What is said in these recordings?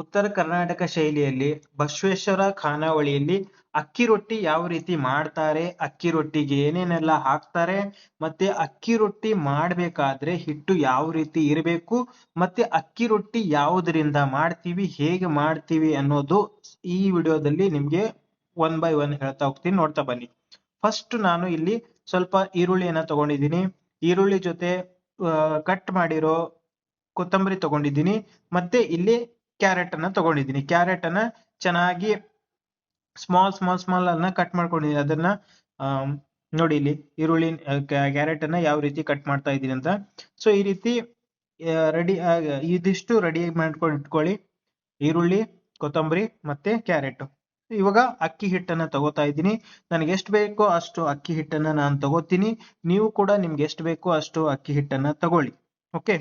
ಉತ್ತರ ಕರ್ನಾಟಕ ಶೈಲಿಯಲ್ಲಿ ಬಸವೇಶ್ವರ ಖಾನಾವಳಿಯಲ್ಲಿ ಅಕ್ಕಿ ರೊಟ್ಟಿ ಯಾವ ರೀತಿ ಮಾಡ್ತಾರೆ, ಅಕ್ಕಿ ರೊಟ್ಟಿಗೆ ಏನೇನೆಲ್ಲ ಹಾಕ್ತಾರೆ ಮತ್ತೆ ಅಕ್ಕಿ ರೊಟ್ಟಿ ಮಾಡ್ಬೇಕಾದ್ರೆ ಹಿಟ್ಟು ಯಾವ ರೀತಿ ಇರಬೇಕು ಮತ್ತೆ ಅಕ್ಕಿ ರೊಟ್ಟಿ ಯಾವುದರಿಂದ ಮಾಡ್ತೀವಿ, ಹೇಗೆ ಮಾಡ್ತೀವಿ ಅನ್ನೋದು ಈ ವಿಡಿಯೋದಲ್ಲಿ ನಿಮ್ಗೆ ಒನ್ ಬೈ ಒನ್ ಹೇಳ್ತಾ ಹೋಗ್ತೀನಿ. ನೋಡ್ತಾ ಬನ್ನಿ. ಫಸ್ಟ್ ನಾನು ಇಲ್ಲಿ ಸ್ವಲ್ಪ ಈರುಳ್ಳಿಯನ್ನ ತಗೊಂಡಿದ್ದೀನಿ. ಈರುಳ್ಳಿ ಜೊತೆ ಕಟ್ ಮಾಡಿರೋ ಕೊತ್ತಂಬರಿ ತಗೊಂಡಿದ್ದೀನಿ. ಮತ್ತೆ ಇಲ್ಲಿ ಕ್ಯಾರೆಟ್ ಅನ್ನ ತಗೊಂಡಿದ್ದೀನಿ. ಕ್ಯಾರೆಟ್ ಅನ್ನ ಚೆನ್ನಾಗಿ ಸ್ಮಾಲ್ ಸ್ಮಾಲ್ ಸ್ಮಾಲ್ ಅನ್ನ ಕಟ್ ಮಾಡ್ಕೊಂಡಿದ್ದೀನಿ. ಅದನ್ನ ನೋಡಿ ಇಲ್ಲಿ ಈರುಳ್ಳಿ ಕ್ಯಾರೆಟ್ ಅನ್ನ ಯಾವ ರೀತಿ ಕಟ್ ಮಾಡ್ತಾ ಇದ್ದೀನಿ ಅಂತ. ಸೊ ಈ ರೀತಿ ರೆಡಿ ಇದಿಷ್ಟು ರೆಡಿ ಮಾಡ್ಕೊಂಡು ಇಟ್ಕೊಳ್ಳಿ. ಈರುಳ್ಳಿ, ಕೊತ್ತಂಬರಿ ಮತ್ತೆ ಕ್ಯಾರೆಟ್ ಇವಾಗ ಅಕ್ಕಿ ಹಿಟ್ಟನ್ನ ತಗೋತಾ ಇದ್ದೀನಿ. ನನಗೆ ಎಷ್ಟು ಬೇಕೋ ಅಷ್ಟು ಅಕ್ಕಿ ಹಿಟ್ಟನ್ನ ನಾನು ತಗೋತೀನಿ. ನೀವು ಕೂಡ ನಿಮ್ಗೆ ಎಷ್ಟು ಬೇಕೋ ಅಷ್ಟು ಅಕ್ಕಿ ಹಿಟ್ಟನ್ನ ತಗೊಳ್ಳಿ. ಓಕೆ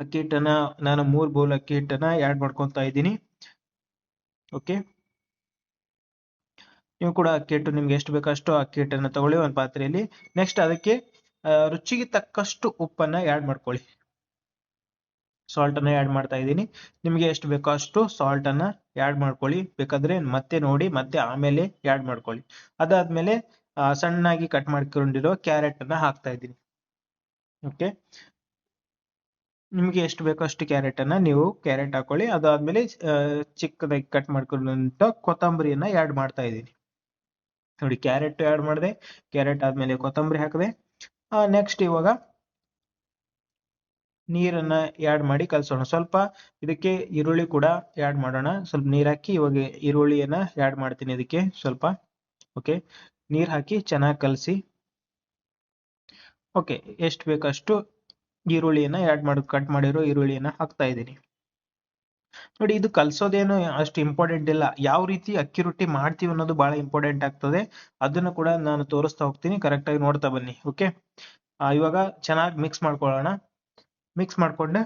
ಅಕ್ಕಿ ಹಿಟ್ಟನ್ನ ನಾನು ಮೂರ್ ಬೌಲ್ ಅಕ್ಕಿ ಹಿಟ್ಟನ್ನ ಆಡ್ ಮಾಡ್ಕೊಂತ ಇದ್ದೀನಿ. ಓಕೆ ನೀವು ಕೂಡ ಅಕ್ಕಿ ಹಿಟ್ಟು ನಿಮ್ಗೆ ಎಷ್ಟು ಬೇಕಷ್ಟು ಅಕ್ಕಿ ಹಿಟ್ಟನ್ನ ತಗೊಳ್ಳಿ ಒಂದು ಪಾತ್ರೆಯಲ್ಲಿ. ನೆಕ್ಸ್ಟ್ ಅದಕ್ಕೆ ರುಚಿಗೆ ತಕ್ಕಷ್ಟು ಉಪ್ಪನ್ನ ಆಡ್ ಮಾಡ್ಕೊಳ್ಳಿ. ಸಾಲ್ಟ್ ಅನ್ನ ಆಡ್ ಮಾಡ್ತಾ ಇದ್ದೀನಿ. ನಿಮ್ಗೆ ಎಷ್ಟು ಬೇಕೋ ಅಷ್ಟು ಸಾಲ್ಟ್ ಅನ್ನ ಆಡ್ ಮಾಡ್ಕೊಳ್ಳಿ. ಬೇಕಾದ್ರೆ ಮತ್ತೆ ನೋಡಿ, ಮತ್ತೆ ಆಮೇಲೆ ಆಡ್ ಮಾಡ್ಕೊಳ್ಳಿ. ಅದಾದ್ಮೇಲೆ ಸಣ್ಣಾಗಿ ಕಟ್ ಮಾಡ್ಕೊಂಡಿರೋ ಕ್ಯಾರೆಟ್ ಅನ್ನ ಹಾಕ್ತಾ ಇದ್ದೀನಿ. ಓಕೆ ನಿಮ್ಗೆ ಎಷ್ಟು ಬೇಕೋ ಅಷ್ಟು ಕ್ಯಾರೆಟ್ ಅನ್ನ ನೀವು ಕ್ಯಾರೆಟ್ ಹಾಕೊಳ್ಳಿ. ಅದಾದ್ಮೇಲೆ ಚಿಕ್ಕದಾಗಿ ಕಟ್ ಮಾಡ್ಕೊಂಡಂತ ಕೊತ್ತಂಬರಿಯನ್ನ ಆಡ್ ಮಾಡ್ತಾ ಇದ್ದೀನಿ. ನೋಡಿ ಕ್ಯಾರೆಟ್ ಆಡ್ ಮಾಡಿದೆ. ಕ್ಯಾರೆಟ್ ಆದಮೇಲೆ ಕೊತ್ತಂಬರಿ ಹಾಕಿದೆ. ನೆಕ್ಸ್ಟ್ ಇವಾಗ ನೀರನ್ನ ಆಡ್ ಮಾಡಿ ಕಲಸೋಣ. ಸ್ವಲ್ಪ ಇದಕ್ಕೆ ಈರುಳ್ಳಿ ಕೂಡ ಆಡ್ ಮಾಡೋಣ. ಸ್ವಲ್ಪ ನೀರ್ ಹಾಕಿ ಇವಾಗ ಈರುಳ್ಳಿಯನ್ನ ಆಡ್ ಮಾಡ್ತೀನಿ ಇದಕ್ಕೆ ಸ್ವಲ್ಪ. ಓಕೆ ನೀರ್ ಹಾಕಿ ಚೆನ್ನಾಗಿ ಕಲಸಿ. ಓಕೆ ಎಷ್ಟು ಬೇಕಷ್ಟು ಈರುಳ್ಳಿಯನ್ನ ಆಡ್ ಮಾಡಿ ಕಟ್ ಮಾಡಿರೋ ಈರುಳ್ಳಿಯನ್ನ ಹಾಕ್ತಾ ಇದ್ದೀನಿ. ನೋಡಿ, ಇದು ಕಲ್ಸೋದೇನು ಅಷ್ಟು ಇಂಪಾರ್ಟೆಂಟ್ ಇಲ್ಲ. ಯಾವ ರೀತಿ ಅಕ್ಕಿ ರೊಟ್ಟಿ ಮಾಡ್ತೀವಿ ಅನ್ನೋದು ಬಹಳ ಇಂಪಾರ್ಟೆಂಟ್ ಆಗ್ತದೆ. ಅದನ್ನು ಕೂಡ ನಾನು ತೋರಿಸ್ತಾ ಹೋಗ್ತೀನಿ. ಕರೆಕ್ಟ್ ಆಗಿ ನೋಡ್ತಾ ಬನ್ನಿ ಓಕೆ ಇವಾಗ ಚೆನ್ನಾಗಿ ಮಿಕ್ಸ್ ಮಾಡ್ಕೊಳ್ಳೋಣ. ಮಿಕ್ಸ್ ಮಾಡ್ಕೊಂಡೆ.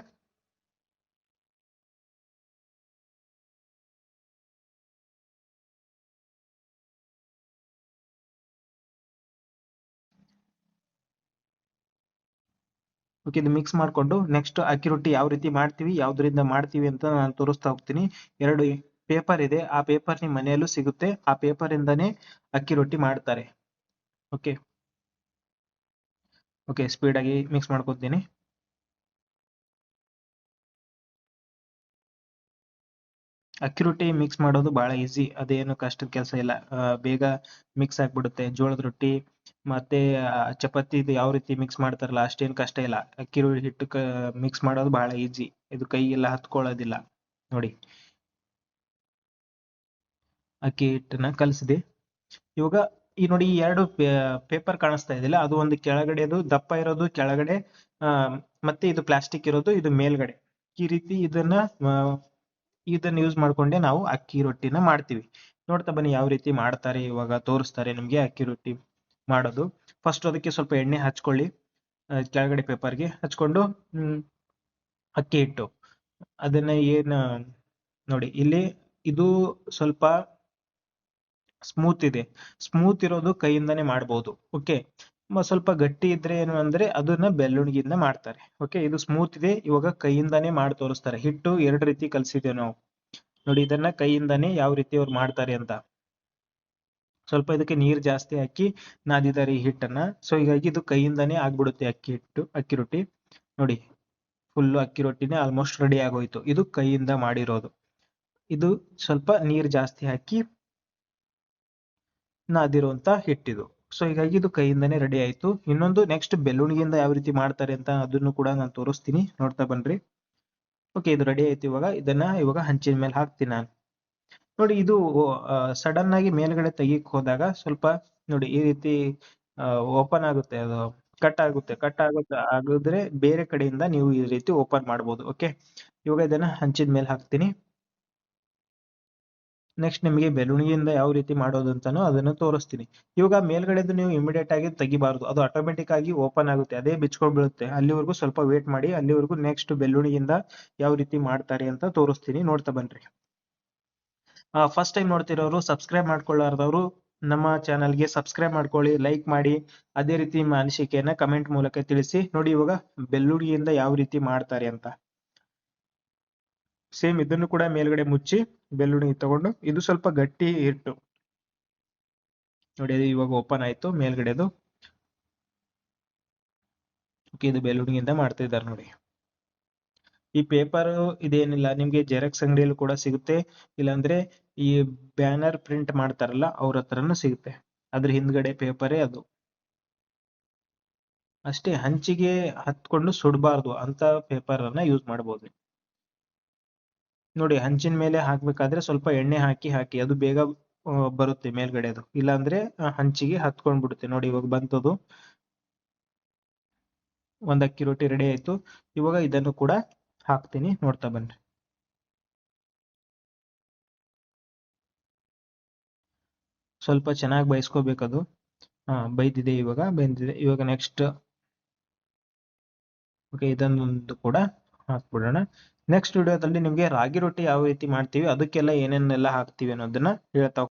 ಓಕೆ ಇದು ಮಿಕ್ಸ್ ಮಾಡ್ಕೊಂಡು ನೆಕ್ಸ್ಟ್ ಅಕ್ಕಿ ರೊಟ್ಟಿ ಯಾವ ರೀತಿ ಮಾಡ್ತೀವಿ, ಯಾವ್ದ್ರಿಂದ ಮಾಡ್ತೀವಿ ಅಂತ ನಾನು ತೋರಿಸ್ತಾ ಹೋಗ್ತೀನಿ. ಎರಡು ಪೇಪರ್ ಇದೆ, ಆ ಪೇಪರ್ ನಿಮ್ ಮನೆಯಲ್ಲೂ ಸಿಗುತ್ತೆ. ಆ ಪೇಪರ್ ಇಂದಾನೇ ಅಕ್ಕಿ ರೊಟ್ಟಿ ಮಾಡ್ತಾರೆ. ಓಕೆ ಓಕೆ ಸ್ಪೀಡ್ ಆಗಿ ಮಿಕ್ಸ್ ಮಾಡ್ಕೊತೀನಿ. ಅಕ್ಕಿ ರೊಟ್ಟಿ ಮಿಕ್ಸ್ ಮಾಡೋದು ಬಹಳ ಈಸಿ ಅದೇನು ಕಷ್ಟದ ಕೆಲಸ ಇಲ್ಲ. ಬೇಗ ಮಿಕ್ಸ್ ಆಗ್ಬಿಡುತ್ತೆ. ಜೋಳದ ರೊಟ್ಟಿ ಮತ್ತೆ ಚಪಾತಿ ಇದು ಯಾವ ರೀತಿ ಮಿಕ್ಸ್ ಮಾಡ್ತಾರಲ್ಲ, ಅಷ್ಟೇನು ಕಷ್ಟ ಇಲ್ಲ. ಅಕ್ಕಿ ಹಿಟ್ಟು ಮಿಕ್ಸ್ ಮಾಡೋದು ಬಹಳ ಈಜಿ ಇದು ಕೈಗೆಲ್ಲ ಹತ್ಕೊಳ್ಳೋದಿಲ್ಲ. ನೋಡಿ. ಅಕ್ಕಿ ಹಿಟ್ಟನ್ನ ಕಲಸಿದೆ. ಇವಾಗ ಈ ನೋಡಿ ಈ ಎರಡು ಪೇಪರ್ ಕಾಣಿಸ್ತಾ ಇದೆಯಲ್ಲ ಅದು ಒಂದು ಕೆಳಗಡೆದು ದಪ್ಪ ಇರೋದು ಕೆಳಗಡೆ ಮತ್ತೆ ಇದು ಪ್ಲಾಸ್ಟಿಕ್ ಇರೋದು, ಇದು ಮೇಲ್ಗಡೆ. ಈ ರೀತಿ ಇದನ್ನ ಇದನ್ನ ಯೂಸ್ ಮಾಡ್ಕೊಂಡೆ ನಾವು ಅಕ್ಕಿ ರೊಟ್ಟಿನ ಮಾಡ್ತೀವಿ. ನೋಡ್ತಾ ಬನ್ನಿ ಯಾವ ರೀತಿ ಮಾಡ್ತಾರೆ, ಇವಾಗ ತೋರಿಸ್ತಾರೆ ನಿಮ್ಗೆ ಅಕ್ಕಿ ರೊಟ್ಟಿ. ಮಾಡೋದು. ಫಸ್ಟ್ ಅದಕ್ಕೆ ಸ್ವಲ್ಪ ಎಣ್ಣೆ ಹಚ್ಕೊಳ್ಳಿ. ಕೆಳಗಡೆ ಪೇಪರ್ಗೆ ಹಚ್ಕೊಂಡು ಅಕ್ಕಿ ಹಿಟ್ಟು. ಅದನ್ನ ಏನ್, ನೋಡಿ, ಇಲ್ಲಿ ಇದು ಸ್ವಲ್ಪ ಸ್ಮೂತ್ ಇದೆ. ಸ್ಮೂತ್ ಇರೋದು ಕೈಯಿಂದಾನೇ ಮಾಡಬಹುದು ಓಕೆ ಸ್ವಲ್ಪ ಗಟ್ಟಿ ಇದ್ರೆ ಏನು ಅಂದ್ರೆ ಅದನ್ನ ಬೆಳ್ಳುಣಿಗೆಯಿಂದ ಮಾಡ್ತಾರೆ. ಓಕೆ ಇದು ಸ್ಮೂತ್ ಇದೆ. ಇವಾಗ ಕೈಯಿಂದಾನೇ ಮಾಡಿ ತೋರಿಸ್ತಾರೆ. ಹಿಟ್ಟು ಎರಡು ರೀತಿ ಕಲ್ಸಿದ್ದೇವೆ ನಾವು. ನೋಡಿ, ಇದನ್ನ ಕೈಯಿಂದಾನೇ ಯಾವ ರೀತಿ ಅವ್ರು ಮಾಡ್ತಾರೆ ಅಂತ. ಸ್ವಲ್ಪ ಇದಕ್ಕೆ ನೀರು ಜಾಸ್ತಿ ಹಾಕಿ ನಾದಿದ್ದಾರೆ ಈ ಹಿಟ್ಟನ್ನ. ಸೊ ಹೀಗಾಗಿ ಇದು ಕೈಯಿಂದನೇ ಆಗ್ಬಿಡುತ್ತೆ ಅಕ್ಕಿ ಹಿಟ್ಟು, ಅಕ್ಕಿ ರೊಟ್ಟಿ. ನೋಡಿ ಫುಲ್ ಅಕ್ಕಿ ರೊಟ್ಟಿನೇ ಆಲ್ಮೋಸ್ಟ್ ರೆಡಿ ಆಗೋಯ್ತು. ಇದು ಕೈಯಿಂದ ಮಾಡಿರೋದು. ಇದು ಸ್ವಲ್ಪ ನೀರ್ ಜಾಸ್ತಿ ಹಾಕಿ ನಾದಿರುವಂತ ಹಿಟ್ಟಿದು. ಸೊ ಹೀಗಾಗಿ ಇದು ಕೈಯಿಂದನೇ ರೆಡಿ ಆಯ್ತು. ಇನ್ನೊಂದು ನೆಕ್ಸ್ಟ್ ಬೆಲೂಣಿಗೆಯಿಂದ ಯಾವ ರೀತಿ ಮಾಡ್ತಾರೆ ಅಂತ ಅದನ್ನು ಕೂಡ ನಾನು ತೋರಿಸ್ತೀನಿ. ನೋಡ್ತಾ ಬನ್ರಿ. ಓಕೆ ಇದು ರೆಡಿ ಆಯ್ತು ಇವಾಗ. ಇದನ್ನ ಇವಾಗ ಹಂಚಿನ ಮೇಲೆ ಹಾಕ್ತೀನಿ ನಾನು. ನೋಡಿ, ಇದು ಸಡನ್ ಆಗಿ ಮೇಲ್ಗಡೆ ತೆಗಿಕ್ ಹೋದಾಗ ಸ್ವಲ್ಪ ನೋಡಿ, ಈ ರೀತಿ ಓಪನ್ ಆಗುತ್ತೆ, ಅದು ಕಟ್ ಆಗುತ್ತೆ ಕಟ್ ಆಗುತ್ತೆ, ಆಗಿದ್ರೆ ಬೇರೆ ಕಡೆಯಿಂದ ನೀವು ಈ ರೀತಿ ಓಪನ್ ಮಾಡ್ಬೋದು ಓಕೆ ಇವಾಗ ಇದನ್ನ ಹಂಚಿದ ಮೇಲೆ ಹಾಕ್ತೀನಿ. ನೆಕ್ಸ್ಟ್ ನಿಮಗೆ ಬೆಳವಣಿಗೆಯಿಂದ ಯಾವ ರೀತಿ ಮಾಡೋದು ಅಂತಾನು ಅದನ್ನು ತೋರಿಸ್ತೀನಿ. ಇವಾಗ ಮೇಲ್ಗಡೆದು ನೀವು ಇಮಿಡಿಯೇಟ್ ಆಗಿ ತೆಗಿಬಾರ್ದು, ಅದು ಆಟೋಮೆಟಿಕ್ ಆಗಿ ಓಪನ್ ಆಗುತ್ತೆ, ಅದೇ ಬಿಚ್ಕೊಂಡ್ ಬೀಳುತ್ತೆ. ಅಲ್ಲಿವರೆಗೂ ಸ್ವಲ್ಪ ವೇಟ್ ಮಾಡಿ, ಅಲ್ಲಿವರೆಗೂ ನೆಕ್ಸ್ಟ್ ಬೆಳವಣಿಗೆಯಿಂದ ಯಾವ ರೀತಿ ಮಾಡ್ತಾರೆ ಅಂತ ತೋರಿಸ್ತೀನಿ, ನೋಡ್ತಾ ಬನ್ರಿ. ಫಸ್ಟ್ ಟೈಮ್ ನೋಡ್ತಿರೋರು ಸಬ್ಸ್ಕ್ರೈಬ್ ಮಾಡ್ಕೊಳ್ಳಾರ್ದವರು ನಮ್ಮ ಚಾನಲ್ಗೆ ಸಬ್ಸ್ಕ್ರೈಬ್ ಮಾಡ್ಕೊಳ್ಳಿ ಲೈಕ್ ಮಾಡಿ, ಅದೇ ರೀತಿ ನಿಮ್ಮ ಅನಿಸಿಕೆಯನ್ನ ಕಮೆಂಟ್ ಮೂಲಕ ತಿಳಿಸಿ. ನೋಡಿ ಇವಾಗ ಬೆಳ್ಳುಳ್ಳಿಯಿಂದ ಯಾವ ರೀತಿ ಮಾಡ್ತಾರೆ ಅಂತ. ಸೇಮ್ ಇದನ್ನು ಕೂಡ ಮೇಲ್ಗಡೆ ಮುಚ್ಚಿ ಬೆಳ್ಳುಳ್ಳಿ ತಗೊಂಡು ಇದು ಸ್ವಲ್ಪ ಗಟ್ಟಿ ಹಿಟ್ಟು. ನೋಡಿ, ಅದು ಇವಾಗ ಓಪನ್ ಆಯ್ತು ಮೇಲ್ಗಡೆದು. ಇದು ಬೆಳ್ಳುಳ್ಳಿಯಿಂದ ಮಾಡ್ತಾ ಇದ್ದಾರೆ ನೋಡಿ. ಈ ಪೇಪರ್ ಇದೇನಿಲ್ಲ, ನಿಮ್ಗೆ ಜೆರಾಕ್ಸ್ ಅಂಗಡಿಯಲ್ಲಿ ಕೂಡ ಸಿಗುತ್ತೆ. ಇಲ್ಲಾಂದ್ರೆ ಈ ಬ್ಯಾನರ್ ಪ್ರಿಂಟ್ ಮಾಡ್ತಾರಲ್ಲ, ಅವ್ರ ಹತ್ರನೂ ಸಿಗುತ್ತೆ. ಅದ್ರ ಹಿಂದ್ಗಡೆ ಪೇಪರೇ ಅದು. ಅಷ್ಟೇ, ಹಂಚಿಗೆ ಹತ್ಕೊಂಡು ಸುಡಬಾರ್ದು, ಅಂತ ಪೇಪರ್ ಅನ್ನ ಯೂಸ್ ಮಾಡಬಹುದು ನೋಡಿ, ಹಂಚಿನ ಮೇಲೆ ಹಾಕ್ಬೇಕಾದ್ರೆ ಸ್ವಲ್ಪ ಎಣ್ಣೆ ಹಾಕಿ ಹಾಕಿ, ಅದು ಬೇಗ ಬರುತ್ತೆ ಮೇಲ್ಗಡೆ ಅದು. ಇಲ್ಲಾಂದ್ರೆ ಹಂಚಿಗೆ ಹತ್ಕೊಂಡ್ ಬಿಡುತ್ತೆ ನೋಡಿ, ಇವಾಗ ಬಂತದು. ಒಂದ್ ಅಕ್ಕಿ ರೊಟ್ಟಿ ರೆಡಿ ಆಯ್ತು. ಇವಾಗ ಇದನ್ನು ಕೂಡ ಹಾಕ್ತೀನಿ, ನೋಡ್ತಾ ಬನ್ನಿ ಸ್ವಲ್ಪ ಚೆನ್ನಾಗಿ ಬಯಸ್ಕೋಬೇಕದು ಹಾ, ಬೈದಿದೆ ಇವಾಗ, ಬೆಂದಿದೆ. ಇವಾಗ ನೆಕ್ಸ್ಟ್ ಓಕೆ, ಇದನ್ನೊಂದು ಕೂಡ ಹಾಕ್ಬಿಡೋಣ. ನೆಕ್ಸ್ಟ್ ವಿಡಿಯೋದಲ್ಲಿ ನಿಮಗೆ ರಾಗಿ ರೊಟ್ಟಿ ಯಾವ ರೀತಿ ಮಾಡ್ತೀವಿ, ಅದಕ್ಕೆಲ್ಲ ಏನೇನೆಲ್ಲ ಹಾಕ್ತೀವಿ ಅನ್ನೋದನ್ನ ಹೇಳ್ತಾ